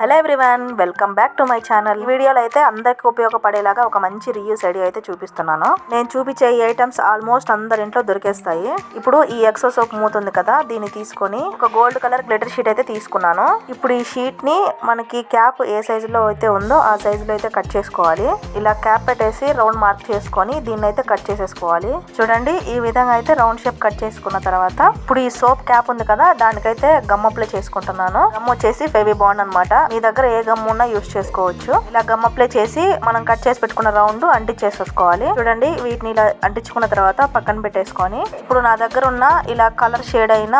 Hello everyone welcome back to my channel. ఈ వీడియోలో అయితే అందరికి ఉపయోగపడేలాగా ఒక మంచి రివ్యూస్ ఐడియా అయితే చూపిస్తున్నాను. నేను చూపించే ఈ ఐటమ్స్ ఆల్మోస్ట్ అందరి ఇంట్లో దొరికేస్తాయి. ఇప్పుడు ఈ ఎక్సో సోప్ మూతుంది కదా దీన్ని తీసుకొని ఒక గోల్డ్ కలర్ గ్లిటర్ షీట్ అయితే తీసుకున్నాను. ఇప్పుడు ఈ షీట్ని మనకి క్యాప్ ఏ సైజ్లో అయితే ఉందో ఆ సైజ్లో అయితే కట్ చేసుకోవాలి. ఇలా క్యాప్ పెట్టేసి రౌండ్ మార్క్ చేసుకొని దీన్ని అయితే కట్ చేసేసుకోవాలి. చూడండి ఈ విధంగా అయితే రౌండ్ షేప్ కట్ చేసుకున్న తర్వాత ఇప్పుడు ఈ సోప్ క్యాప్ ఉంది కదా దానికైతే గమ్ అప్లై చేసుకుంటున్నాను. గమ్ వచ్చేసి ఫెవి బాండ్ అనమాట మీ దగ్గర ఏ గమ్ ఉన్నా యూస్ చేసుకోవచ్చు. ఇలా గమ్ అప్లై చేసి మనం కట్ చేసి పెట్టుకున్న రౌండ్ అంటించేసుకోవాలి చూడండి వీటిని ఇలా అంటించుకున్న తర్వాత పక్కన పెట్టేసుకొని ఇప్పుడు నా దగ్గర ఉన్న ఇలా కలర్ షేడ్ అయిన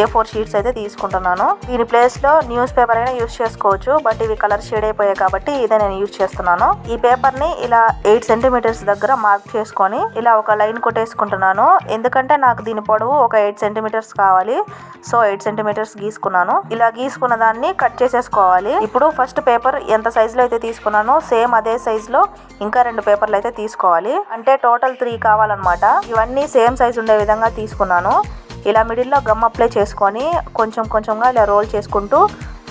ఏ ఫోర్ షీట్స్ అయితే తీసుకుంటున్నాను. దీని ప్లేస్లో న్యూస్ పేపర్ అయినా యూస్ చేసుకోవచ్చు బట్ ఇవి కలర్ షేడ్ అయిపోయాయి కాబట్టి ఇదే నేను యూస్ చేస్తున్నాను. ఈ పేపర్ని ఇలా ఎయిట్ సెంటీమీటర్స్ దగ్గర మార్క్ చేసుకొని ఇలా ఒక లైన్ కొట్టేసుకుంటున్నాను. ఎందుకంటే నాకు దీని పొడవు ఒక ఎయిట్ సెంటీమీటర్స్ కావాలి సో ఎయిట్ సెంటీమీటర్స్ గీసుకున్నాను. ఇలా గీసుకున్న దాన్ని కట్ చేసేసుకోవాలి. ఇప్పుడు ఫస్ట్ పేపర్ ఎంత సైజ్లో అయితే తీసుకున్నానో సేమ్ అదే సైజ్లో ఇంకా రెండు పేపర్లు అయితే తీసుకోవాలి. అంటే టోటల్ త్రీ కావాలన్నమాట. ఇవన్నీ సేమ్ సైజ్ ఉండే విధంగా తీసుకున్నాను. ఇలా మిడిల్లో గమ్ అప్లై చేసుకొని కొంచెం కొంచెంగా ఇలా రోల్ చేసుకుంటూ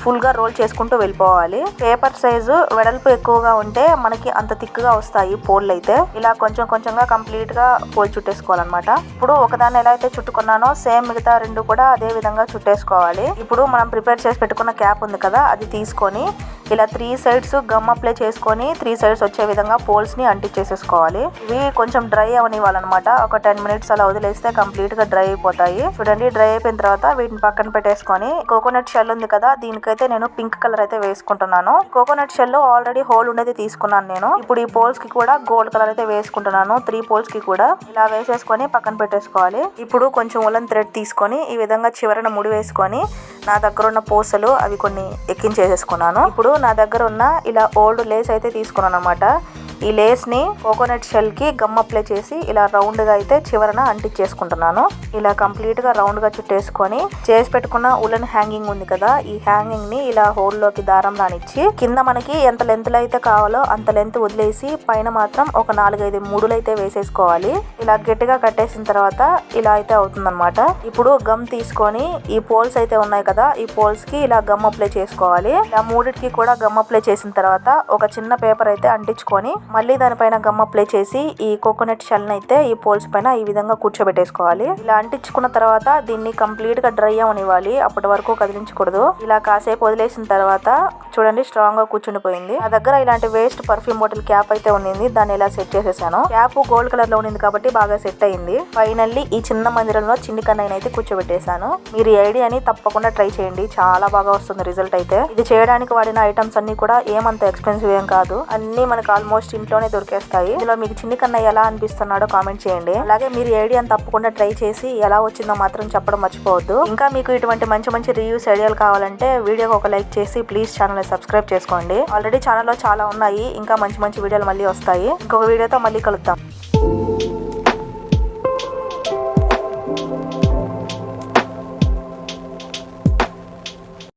ఫుల్గా రోల్ చేసుకుంటూ వెళ్ళిపోవాలి. పేపర్ సైజు వెడల్పు ఎక్కువగా ఉంటే మనకి అంత థిక్గా వస్తాయి పోళ్ళు అయితే ఇలా కొంచెం కొంచెంగా కంప్లీట్గా పోల్ చుట్టేసుకోవాలన్నమాట. ఇప్పుడు ఒకదాన్ని ఎలా అయితే చుట్టుకున్నానో సేమ్ మిగతా రెండు కూడా అదే విధంగా చుట్టేసుకోవాలి. ఇప్పుడు మనం ప్రిపేర్ చేసి పెట్టుకున్న క్యాప్ ఉంది కదా అది తీసుకొని ఇలా త్రీ సైడ్స్ గమ్ అప్లై చేసుకొని త్రీ సైడ్స్ వచ్చే విధంగా పోల్స్ని అంటించేసేసుకోవాలి. ఇవి కొంచెం డ్రై అవనివ్వాలన్నమాట. ఒక టెన్ మినిట్స్ అలా వదిలేస్తే కంప్లీట్గా డ్రై అయిపోతాయి. చూడండి డ్రై అయిపోయిన తర్వాత వీటిని పక్కన పెట్టేసుకొని కోకోనట్ షెల్ ఉంది కదా అయితే నేను పింక్ కలర్ అయితే వేసుకుంటున్నాను. కోకోనట్ షెల్ ఆల్రెడీ హోల్ ఉండేది తీసుకున్నాను నేను. ఇప్పుడు ఈ పోల్స్కి కూడా గోల్డ్ కలర్ అయితే వేసుకుంటున్నాను. త్రీ పోల్స్కి కూడా. ఇలా వేసేసుకొని పక్కన పెట్టేసుకోవాలి. ఇప్పుడు కొంచెం ఉలన్ థ్రెడ్ తీసుకొని ఈ విధంగా చివరన ముడి వేసుకొని నా దగ్గర ఉన్న పూసలు అవి కొన్ని ఎక్కించేసేసుకున్నాను. ఇప్పుడు నా దగ్గర ఉన్న ఇలా ఓల్డ్ లేస్ అయితే తీసుకున్నాను అనమాట ఈ లేస్ని కోకోనట్ షెల్కి గమ్ అప్లై చేసి ఇలా రౌండ్గా అయితే చివరన అంటించేసుకుంటున్నాను. ఇలా కంప్లీట్గా రౌండ్గా చుట్టేసుకొని చేసి పెట్టుకున్న ఉలన్ హ్యాంగింగ్ ఉంది కదా ఈ హ్యాంగింగ్ని ఇలా హోల్లోకి దారం రానిచ్చి కింద మనకి ఎంత లెంత్లో అయితే కావాలో అంత లెంత్ వదిలేసి పైన మాత్రం ఒక నాలుగైదు మూడులు అయితే వేసేసుకోవాలి. ఇలా గట్టిగా కట్టేసిన తర్వాత ఇలా అయితే అవుతుందన్నమాట. ఇప్పుడు గమ్ తీసుకొని ఈ పోల్స్ అయితే ఉన్నాయి కదా ఈ పోల్స్కి ఇలా గమ్ అప్లై చేసుకోవాలి. ఇలా మూడిటికి కూడా గమ్ అప్లై చేసిన తర్వాత ఒక చిన్న పేపర్ అయితే అంటించుకొని మళ్ళీ దానిపైన గమ్ అప్లై చేసి ఈ కోకోనట్ షెల్ అయితే ఈ పోల్స్ పైన ఈ విధంగా కూర్చోబెట్టేసుకోవాలి. ఇలా అంటించుకున్న తర్వాత దీన్ని కంప్లీట్గా డ్రై అవనివ్వాలి అప్పటి వరకు కదిలించకూడదు. ఇలా కాసేపు వదిలేసిన తర్వాత చూడండి స్ట్రాంగ్గా కూర్చుండిపోయింది. నా దగ్గర ఇలాంటి వేస్ట్ పర్ఫ్యూమ్ బాటిల్ క్యాప్ అయితే ఉండింది. దాన్ని ఇలా సెట్ చేసేసాను. క్యాప్ గోల్డ్ కలర్లో ఉండింది కాబట్టి బాగా సెట్ అయింది. ఫైనల్లీ ఈ చిన్న మందిరంలో చిన్ని కన్నయ్య అయితే కూర్చోబెట్టేశాను. మీరు ఈ ఐడియాని తప్పకుండా ట్రై చేయండి. చాలా బాగా వస్తుంది రిజల్ట్ అయితే. ఇది చేయడానికి వాడిన ఐటమ్స్ అన్ని కూడా ఏమంత ఎక్స్పెన్సివ్ ఏం కాదు. అన్ని మనకు ఆల్మోస్ట్ ఇంట్లోనే దొరికేస్తాయి. ఇందులో మీకు చిన్ని కన్నయ్య ఎలా అనిపిస్తున్నాడో కామెంట్ చేయండి. అలాగే మీరు ఈ ఐడియాని తప్పకుండా ట్రై చేసి ఎలా వచ్చిందో మాత్రం చెప్పడం మర్చిపోవద్దు. ఇంకా మీకు ఇటువంటి మంచి మంచి రివ్యూస్ ఐడియాలు కావాలంటే వీడియోకి ఒక లైక్ చేసి ప్లీజ్ ఛానల్ సబ్స్క్రైబ్ చేసుకోండి. ఆల్రెడీ ఛానల్లో చాలా ఉన్నాయి. ఇంకా మంచి మంచి వీడియోలు మళ్ళీ వస్తాయి. ఇంకొక వీడియోతో మళ్ళీ కలుద్దాం.